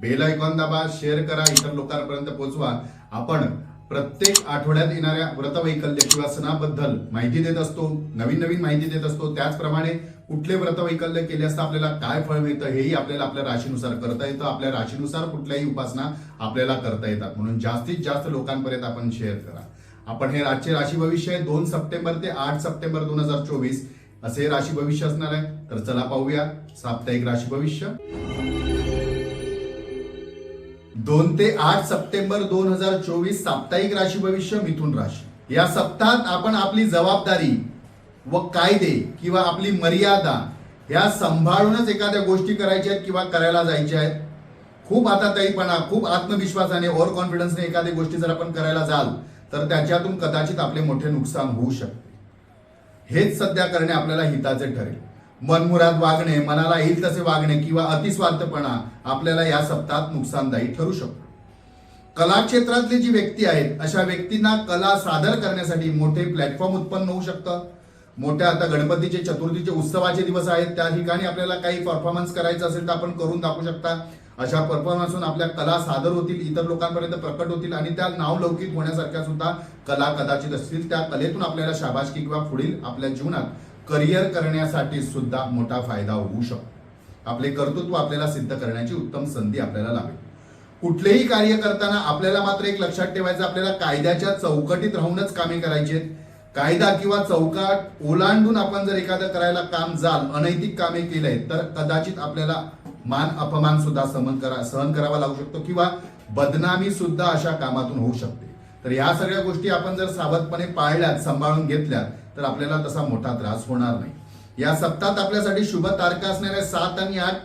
Bell icon दाबा share करा इतर लोकांपर्यंत पोहोचवा आपण प्रत्येक आठवड्यात येणाऱ्या व्रतवैकल्य किंवा सणाबद्दल माहिती देत असतो नवीन नवीन माहिती देत असतो. त्याचप्रमाणे कुठले व्रतवैकल्य केले असता आपल्याला काय फळ मिळतं हेही आपल्याला आपल्या राशीनुसार करता येतं. आपल्या राशीनुसार कुठल्याही उपासना आपल्याला करता येतात. म्हणून जास्तीत जास्त लोकांपर्यंत आपण शेअर करा. आपण हे आजचे राशी भविष्य आहे. दोन सप्टेंबर ते आठ सप्टेंबर दोन हजार चोवीस असे हे राशी भविष्य असणार आहे. तर चला पाहूया साप्ताहिक राशी भविष्य. दोन ते आठ सप्टेंबर दोन हजार चोवीस साप्ताहिक राशी भविष्य मिथुन राशी. या सप्ताहात आपण आपली जबाबदारी व कायदे किंवा आपली मर्यादा ह्या सांभाळूनच एखाद्या गोष्टी करायच्या आहेत किंवा करायला जायच्या आहेत. खूप आताताईपणा खूप आत्मविश्वासाने ओव्हर कॉन्फिडन्सने एखादी गोष्टी जर आपण करायला जाल तर त्याच्यातून कदाचित आपले मोठे नुकसान होऊ शकते. हेच सध्या करणे आपल्याला हिताचे ठरेल. मनमुराद वागणे मनाला येईल तसे वागणे किंवा अतिस्वार्थपणा आपल्याला या सप्ताहात नुकसानदायी ठरू शकतो. कला क्षेत्रातली जी व्यक्ती आहेत अशा व्यक्तींना कला सादर करण्यासाठी मोठे प्लॅटफॉर्म उत्पन्न होऊ शकतं. मोठ्या आता गणपतीचे चतुर्थीचे उत्सवाचे दिवस आहेत. त्या ठिकाणी आपल्याला काही परफॉर्मन्स करायचं असेल तर आपण करून दाखवू शकता. अशा परफॉर्मन्सून आपल्या कला सादर होतील इतर लोकांपर्यंत प्रकट होतील आणि त्या नावलौकिक होण्यासारख्या सुद्धा कला कदाचित असतील त्या कलेतून आपल्याला शाबासकी किंवा पुढील आपल्या जीवनात करिअर करण्यासाठी सुद्धा मोठा फायदा होऊ शकतो. आपले कर्तृत्व आपल्याला सिद्ध करण्याची उत्तम संधी आपल्याला लाभेल कुठलेही कार्य करताना आपल्याला मात्र एक लक्षात ठेवायचं आपल्याला कायद्याच्या चौकटीत राहूनच कामे करायची आहेत. कायदा किंवा चौकाट ओलांडून आपण जर एखादं करायला काम जाल अनैतिक कामे केले तर कदाचित आपल्याला मान अपमान सुद्धा सहन करा सहन करावा लागू शकतो किंवा बदनामी सुद्धा अशा कामातून होऊ शकते. तर या सगळ्या गोष्टी आपण जर सावधपणे पाळल्यात सांभाळून घेतल्यात तर आपल्याला तसा मोठा त्रास होणार नाही. या सप्तात आपल्यासाठी शुभ तारखा असणाऱ्या सात आणि आठ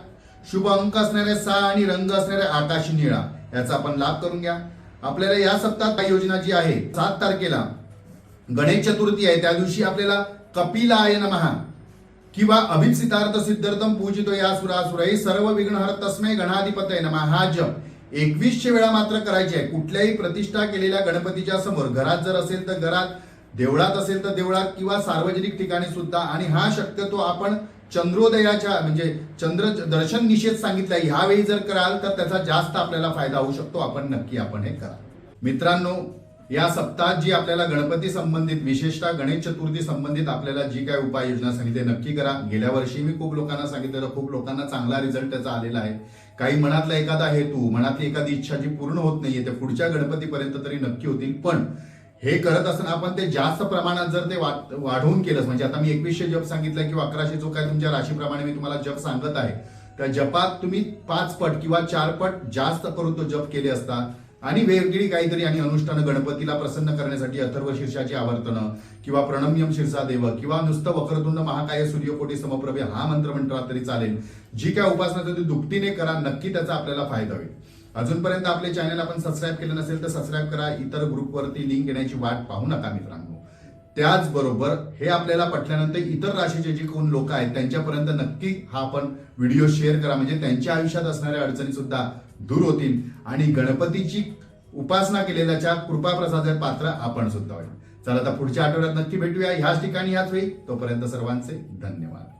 शुभ अंक असणारे सहा आणि रंग असणारे आकाशी निळा. याचा आपण लाभ करून घ्या. आपल्याला या सप्तात काही योजना जी आहे सात तारखेला गणेश चतुर्थी आहे. त्या दिवशी आपल्याला कपिलाय नमहा किंवा अभिप्सितार्थ सिद्धार्थम पूजितो या सुरासुरही सर्व विघ्नहर गणाधिपत आहे नमा. हा जप एकवीसशे वेळा मात्र करायचे आहे. कुठल्याही प्रतिष्ठा केलेल्या गणपतीच्या समोर घरात जर असेल तर घरात देवळात असेल तर देवळात किंवा सार्वजनिक ठिकाणी सुद्धा. आणि हा शक्यतो आपण चंद्रोदयाच्या म्हणजे चंद्र दर्शन निषेध सांगितला ह्यावेळी जर कराल तर त्याचा जास्त आपल्याला फायदा होऊ शकतो. आपण नक्की आपण हे करा. मित्रांनो या सप्ताहात जी आपल्याला गणपती संबंधित विशेषतः गणेश चतुर्थी संबंधित आपल्याला जी काय उपाययोजना सांगितली नक्की करा. गेल्या वर्षी मी खूप लोकांना सांगितलेलं खूप लोकांना चांगला रिझल्ट त्याचा आलेला आहे. काही मनातला एखादा हेतू मनातली एखादी इच्छा जी पूर्ण होत नाहीये ते पुढच्या गणपतीपर्यंत तरी नक्की होतील. पण हे करत असताना आपण ते जास्त प्रमाणात जर ते वाढवून केलं म्हणजे आता मी एकवीसशे जप सांगितलं किंवा अकराशे जो काय तुमच्या राशीप्रमाणे मी तुम्हाला जप सांगत आहे त्या जपात तुम्ही पाच पट किंवा चार पट जास्त करून तो जप केले असता आणि वेगळी काहीतरी आणि अनुष्ठानं गणपतीला प्रसन्न करण्यासाठी अथर्व शीर्षाची आवर्तनं किंवा प्रणम्यम शीर्षा देव किंवा नुसतं वक्रतुंड महाकाय सूर्यकोटी समप्रभे हा मंत्र म्हटला तरी चालेल. जी काय उपासना आहे ती दुपटीने करा नक्की त्याचा आपल्याला फायदा होईल. अजूनपर्यंत आपले चॅनल आपण सबस्क्राईब केलं नसेल तर सबस्क्राईब करा. इतर ग्रुपवरती लिंक येण्याची वाट पाहू नका मित्रांनो. त्याचबरोबर हे आपल्याला पटल्यानंतर इतर राशीचे जे कोण लोक आहेत त्यांच्यापर्यंत नक्की हा आपण व्हिडिओ शेअर करा. म्हणजे त्यांच्या आयुष्यात असणाऱ्या अडचणी सुद्धा दूर होतील. आणि गणपतीची उपासना केलेल्याच्या कृपा प्रसादाचे पात्र आपण सुद्धा होईल. चला आता पुढच्या आठवड्यात नक्की भेटूया. ह्याच ठिकाणी ह्याच वेळी. तोपर्यंत सर्वांचे धन्यवाद.